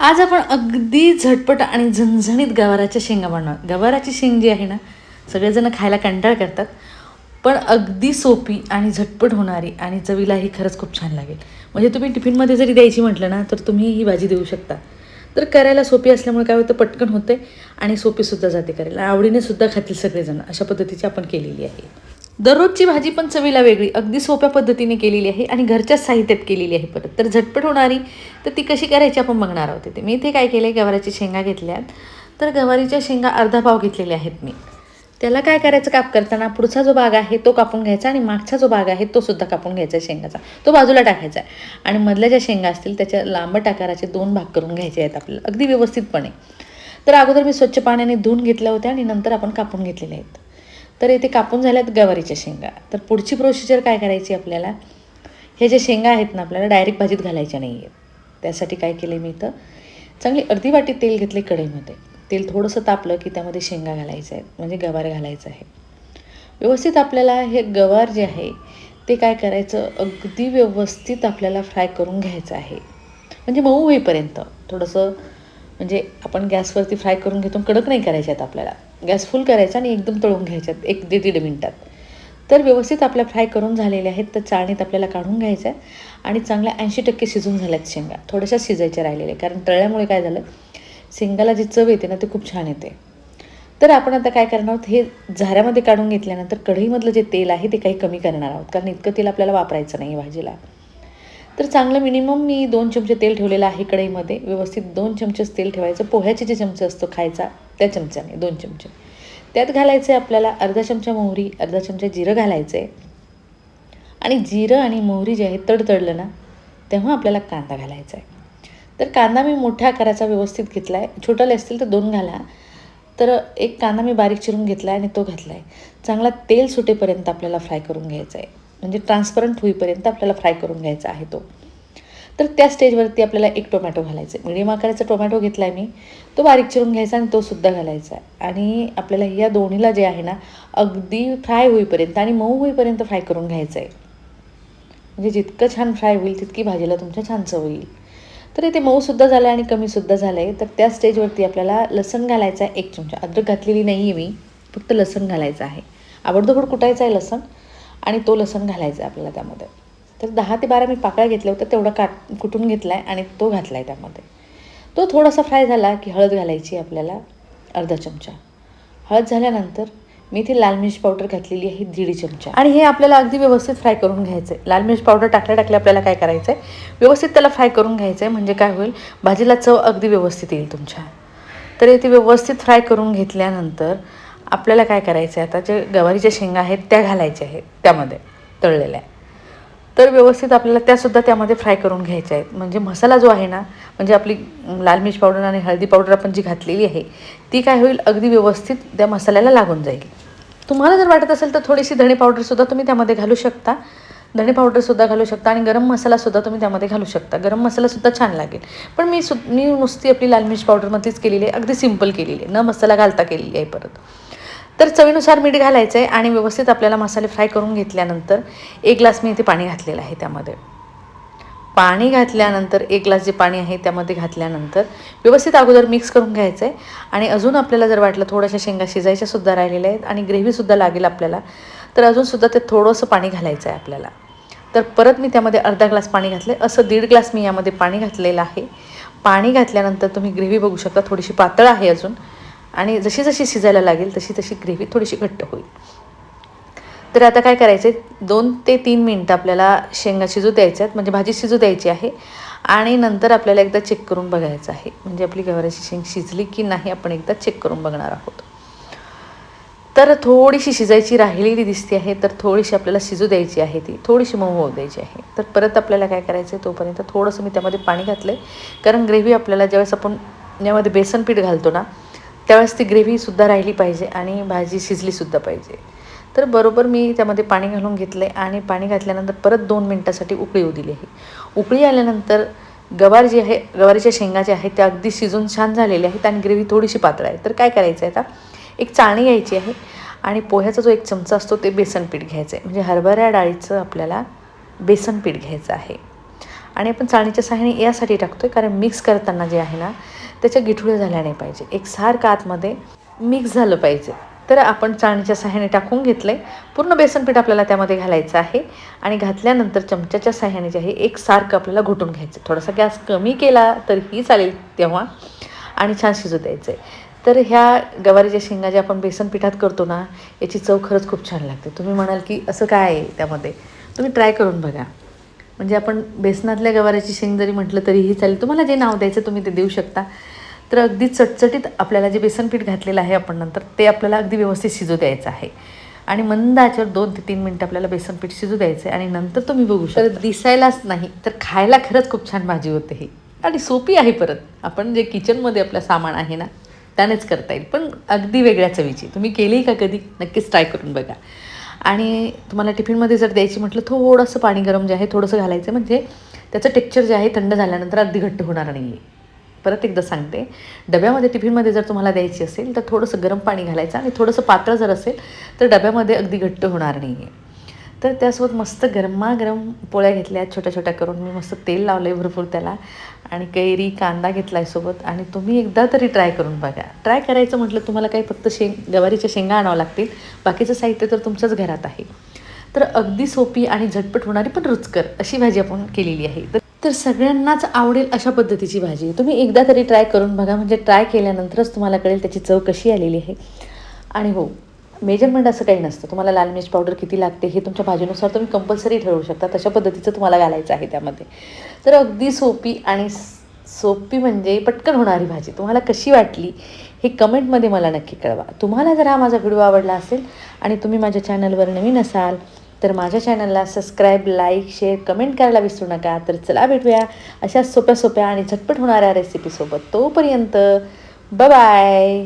आज आपण अगदी झटपट आणि झणझणीत गवाराच्या शेंगा बनवणार. गवाराची शेंग जी आहे ना सगळेजण खायला कंटाळ करतात पण अगदी सोपी आणि झटपट होणारी आणि चवीला ही खरंच खूप छान लागेल. म्हणजे तुम्ही टिफिनमध्ये जरी द्यायची म्हटलं ना तर तुम्ही ही भाजी देऊ शकता. तर करायला सोपी असल्यामुळे काय होतं पटकन होते आणि सोपीसुद्धा जाते करायला. आवडीने सुद्धा खातील सगळेजण. अशा पद्धतीची आपण केलेली आहे. दररोजची भाजी पण चवीला वेगळी अगदी सोप्या पद्धतीने केलेली आहे आणि घरच्याच साहित्यात केलेली आहे परत. तर झटपट होणारी तर ती कशी करायची आपण बघणार आहोत ते मी इथे काय केलं आहे गवाराची शेंगा घेतल्यात. तर गवारीच्या शेंगा अर्धा पाव घेतलेल्या आहेत मी. त्याला काय करायचं काप करताना पुढचा जो भाग आहे तो कापून घ्यायचा आणि मागचा जो भाग आहे तो सुद्धा कापून घ्यायचा आहे शेंगाचा. तो बाजूला टाकायचा आहे. आणि मधल्या ज्या शेंगा असतील त्याच्या लांबट आकाराचे दोन भाग करून घ्यायचे आहेत आपल्याला. अगदी व्यवस्थितपणे. तर अगोदर मी स्वच्छ पाण्याने धुवून घेतल्या होत्या आणि नंतर आपण कापून घेतलेल्या आहेत. तर इथे कापून झाल्यात गवारीच्या शेंगा. तर पुढची प्रोसिजर काय करायची आपल्याला? हे जे शेंगा आहेत ना आपल्याला डायरेक्ट भाजीत घालायच्या नाही आहेत त्यासाठी काय केले मी इथं? चांगली अर्धी वाटी तेल घेतले कढईमध्ये. तेल थोडंसं तापलं की त्यामध्ये शेंगा घालायचं आहे म्हणजे गवार घालायचं आहे. व्यवस्थित आपल्याला हे गवार जे आहे ते काय करायचं? अगदी व्यवस्थित आपल्याला फ्राय करून घ्यायचं आहे. म्हणजे मऊ होईपर्यंत. थोडंसं म्हणजे आपण गॅसवरती फ्राय करून घेतो कडक नाही करायचे आहेत आपल्याला. गॅस फुल करायचा आणि एकदम तळून घ्यायच्यात एक दीड दीड मिनटात. तर व्यवस्थित आपल्या फ्राय करून झालेल्या आहेत तर चाळणीत आपल्याला काढून घ्यायचं आहे आणि चांगल्या ऐंशी टक्के शिजून झाल्यात शेंगा. थोड्याशा शिजायच्या राहिलेल्या कारण तळल्यामुळे काय झालं शेंगाला जी चव येते ना ते खूप छान येते. तर आपण आता काय करणार आहोत हे झाऱ्यामध्ये काढून घेतल्यानंतर कढईमधलं जे तेल आहे ते काही कमी करणार आहोत कारण इतकं तेल आपल्याला वापरायचं नाही भाजीला. तर चांगलं मिनिमम मी दोन चमचे तेल ठेवलेलं आहे कढईमध्ये व्यवस्थित दोन चमचेच तेल ठेवायचं. पोह्याचे जे चमचे असतो खायचा त्या चमच्याने दोन चमचे. त्यात घालायचं आहे आपल्याला अर्धा चमचा मोहरी अर्धा चमचा जिरं घालायचं. आहे आणि जिरं आणि मोहरी जे आहे तडतडलं ना तेव्हा आपल्याला कांदा घालायचा आहे. तर कांदा मी मोठ्या आकाराचा व्यवस्थित घेतला आहे छोटाले असतील तर दोन घाला. तर एक कांदा मी बारीक चिरून घेतला आहे आणि तो घातला आहे चांगला तेल सुटेपर्यंत आपल्याला फ्राय करून घ्यायचा आहे. म्हणजे ट्रान्सपरंट होईपर्यंत आपल्याला फ्राय करून घ्यायचा आहे तो. तर त्या स्टेजवरती आपल्याला एक टोमॅटो घालायचा आहे म्हणजे मिडियम आकाराचा टोमॅटो घेतला आहे मी तो बारीक चिरून घ्यायचा आणि तोसुद्धा घालायचा. आहे आणि आपल्याला या दोन्हीला जे आहे ना अगदी फ्राय होईपर्यंत आणि मऊ होईपर्यंत फ्राय करून घ्यायचं आहे म्हणजे जितकं छान फ्राय होईल तितकी भाजीला तुमच्या छान चव येईल तर इथे मऊसुद्धा झालं आहे आणि कमीसुद्धा झालं आहे तर त्या स्टेजवरती आपल्याला लसण घालायचं आहे एक चमचा. अद्रक घातलेली नाही आहे मी फक्त लसण घालायचं आहे. आवडदोबड कुटायचं आहे लसण आणि तो लसण घालायचा आहे आपल्याला त्यामध्ये. तर दहा ते बारा मी पाकळ्या घेतल्या होत्या तेवढा काट कुटून घेतला आहे आणि तो घातला आहे त्यामध्ये. तो थोडासा फ्राय झाला की हळद घालायची आपल्याला अर्धा चमचा. हळद झाल्यानंतर मी इथे लाल मिरची पावडर घातलेली आहे दीड चमचा. आणि हे आपल्याला अगदी व्यवस्थित फ्राय करून घ्यायचं आहे लाल मिरच पावडर टाकल्या टाकल्या आपल्याला काय करायचं आहे व्यवस्थित त्याला फ्राय करून घ्यायचं आहे म्हणजे काय होईल? भाजीला चव अगदी व्यवस्थित येईल तुमच्या. तर इथे व्यवस्थित फ्राय करून घेतल्यानंतर आपल्याला काय करायचं आहे आता जे गवारीच्या शेंगा आहेत त्या घालायच्या आहेत त्यामध्ये तळलेल्या. तर व्यवस्थित आपल्याला त्यासुद्धा त्यामध्ये फ्राय करून घ्यायच्या आहेत. म्हणजे मसाला जो आहे ना म्हणजे आपली लाल मिर्च पावडर आणि हळदी पावडर आपण जी घातलेली आहे ती काय होईल? अगदी व्यवस्थित त्या मसाल्याला लागून जाईल. तुम्हाला जर वाटत असेल तर थोडीशी धणे पावडरसुद्धा तुम्ही त्यामध्ये घालू शकता. धणे पावडरसुद्धा घालू शकता आणि गरम मसालासुद्धा तुम्ही त्यामध्ये घालू शकता. गरम मसालासुद्धा छान लागेल. पण मी सु मी नुसती आपली लाल मिर्च पावडरमध्येच केलेली आहे. अगदी सिंपल केलेली आहे. न मसाला घालता केलेली आहे परत. तर चवीनुसार मीठ घालायचं आहे आणि व्यवस्थित आपल्याला मसाले फ्राय करून घेतल्यानंतर एक ग्लास मी इथे पाणी घातलेलं आहे त्यामध्ये. पाणी घातल्यानंतर एक ग्लास जे पाणी आहे त्यामध्ये घातल्यानंतर व्यवस्थित अगोदर मिक्स करून घ्यायचं आहे आणि अजून आपल्याला जर वाटलं थोड्याशा शेंगा शिजायच्यासुद्धा राहिलेल्या आहेत आणि ग्रेव्हीसुद्धा लागेल आपल्याला तर अजूनसुद्धा ते थोडंसं पाणी घालायचं आहे आपल्याला. तर परत मी त्यामध्ये अर्धा ग्लास पाणी घातलं आहे असं दीड ग्लास मी यामध्ये पाणी घातलेलं आहे. पाणी घातल्यानंतर तुम्ही ग्रेव्ही बघू शकता थोडीशी पातळ आहे अजून. आणि जशी जशी शिजायला लागेल तशी तशी ग्रेव्ही थोडीशी घट्ट होईल. तर आता काय करायचं आहे दोन ते तीन मिनटं आपल्याला शेंगा शिजू द्यायच्या आहेत म्हणजे भाजी शिजू द्यायची आहे. आणि नंतर आपल्याला एकदा चेक करून बघायचं आहे म्हणजे आपली गवाराची शेंग शिजली की नाही आपण एकदा चेक करून बघणार आहोत. तर थोडीशी शिजायची राहिलेली दिसते आहे तर थोडीशी आपल्याला शिजू द्यायची आहे ती. थोडीशी मऊ होऊ द्यायची आहे. तर परत आपल्याला काय करायचं आहे तोपर्यंत थोडंसं मी त्यामध्ये पाणी घातलं आहे कारण ग्रेव्ही आपल्याला ज्यावेळेस आपण यामध्ये बेसन पीठ घालतो ना त्यावेळेस ती ग्रेव्हीसुद्धा राहिली पाहिजे आणि भाजी शिजलीसुद्धा पाहिजे. तर बरोबर मी त्यामध्ये पाणी घालून घेतलं आहे आणि पाणी घातल्यानंतर परत दोन मिनटासाठी उकळी येऊ दिली आहे. उकळी आल्यानंतर गवार जी आहे गवारीच्या शेंगा ज्या आहेत त्या अगदी शिजून छान झालेल्या आहेत आणि ग्रेव्ही थोडीशी पातळ आहे. तर काय करायचं आहे आता? एक चाळणी घ्यायची आहे आणि पोह्याचा जो एक चमचा असतो ते बेसन पीठ घ्यायचं आहे म्हणजे हरभऱ्या डाळीचं आपल्याला बेसन पीठ घ्यायचं आहे. आणि आपण चाळणीच्या सहाय्याने यासाठी टाकतो आहे कारण मिक्स करताना जे आहे ना त्याच्या गिठुळ्या झाल्या नाही पाहिजे. एकसारखं आतमध्ये मिक्स झालं पाहिजे. तर आपण चाळणीच्या सहाय्याने टाकून घेतलं आहे पूर्ण बेसनपीठ आपल्याला त्यामध्ये घालायचं आहे. आणि घातल्यानंतर चमच्याच्या सहाय्याने जे आहे एकसारखं आपल्याला घोटून घ्यायचं. थोडासा गॅस कमी केला तरीही चालेल तेव्हा. आणि छान शिजू द्यायचं आहे तर ह्या गवारीच्या शेंगा ज्या आपण बेसन पिठात करतो ना याची चव खरंच खूप छान लागते. तुम्ही म्हणाल की असं काय आहे त्यामध्ये? तुम्ही ट्राय करून बघा. म्हणजे आपण बेसनातल्या गवाराची शेंग जरी म्हटलं तरीही चालेल. तुम्हाला जे नाव द्यायचं तुम्ही ते देऊ शकता. तर अगदी चटचटीत आपल्याला जे बेसन पीठ घातलेलं आहे आपण नंतर ते आपल्याला अगदी व्यवस्थित शिजू द्यायचं आहे. आणि मंद आचेवर दोन ते तीन मिनटं आपल्याला बेसन पीठ शिजू द्यायचं आहे आणि नंतर तुम्ही बघू शकता. दिसायलाच नाही तर खायला खरंच खूप छान भाजी होते ही. आणि सोपी आहे परत. आपण जे किचनमध्ये आपलं सामान आहे ना त्यानेच करता येईल. पण अगदी वेगळ्या चवीची. तुम्ही केली का कधी? नक्कीच ट्राय करून बघा. आणि तुम्हाला टिफिनमध्ये जर द्यायची म्हटलं थोडंसं पाणी गरम जे आहे थोडंसं घालायचं म्हणजे त्याचं टेक्चर जे आहे थंड झाल्यानंतर अगदी घट्ट होणार नाही आहे. परत एकदा सांगते. डब्यामध्ये टिफिनमध्ये जर तुम्हाला द्यायची असेल तर थोडंसं गरम पाणी घालायचं आणि थोडंसं पातळ जर असेल तर डब्यामध्ये अगदी घट्ट होणार नाही आहे. तर त्यासोबत मस्त गरमागरम पोळ्या घेतल्या छोट्या छोट्या करून. मी मस्त तेल लावलं आहे भरपूर त्याला. आणि कैरी कांदा घेतला आहे सोबत. आणि तुम्ही एकदा तरी ट्राय करून बघा. ट्राय करायचं म्हटलं तुम्हाला काही फक्त शेंग गवारीच्या शेंगा आणावं लागतील. बाकीचं साहित्य तर तुमच्याच घरात आहे. तर अगदी सोपी आणि झटपट होणारी पण रुचकर अशी भाजी आपण केलेली आहे. तर तर सगळ्यांनाच आवडेल अशा पद्धतीची भाजी. तुम्ही एकदा तरी ट्राय करून बघा. म्हणजे ट्राय केल्यानंतरच तुम्हाला कळेल त्याची चव कशी आलेली आहे. आणि हो मेजरमेंट असं काही नसतं. तुम्हाला लाल मिर्च पावडर किती लागते हे तुमच्या भाजीनुसार तुम्ही कंपल्सरी ठरवू शकता. तशा पद्धतीचं तुम्हाला घालायचं आहे त्यामध्ये. तर अगदी सोपी आणि सोपी म्हणजे पटकन होणारी भाजी. तुम्हाला कशी वाटली हे कमेंटमध्ये मला नक्की कळवा. तुम्हाला जर हा माझा व्हिडिओ आवडला असेल आणि तुम्ही माझ्या चॅनलवर नवीन असाल तर माझ्या चॅनलला सबस्क्राईब लाईक शेअर कमेंट करायला विसरू नका. तर चला भेटूया अशा सोप्या सोप्या आणि झटपट होणाऱ्या रेसिपीसोबत तोपर्यंत बाय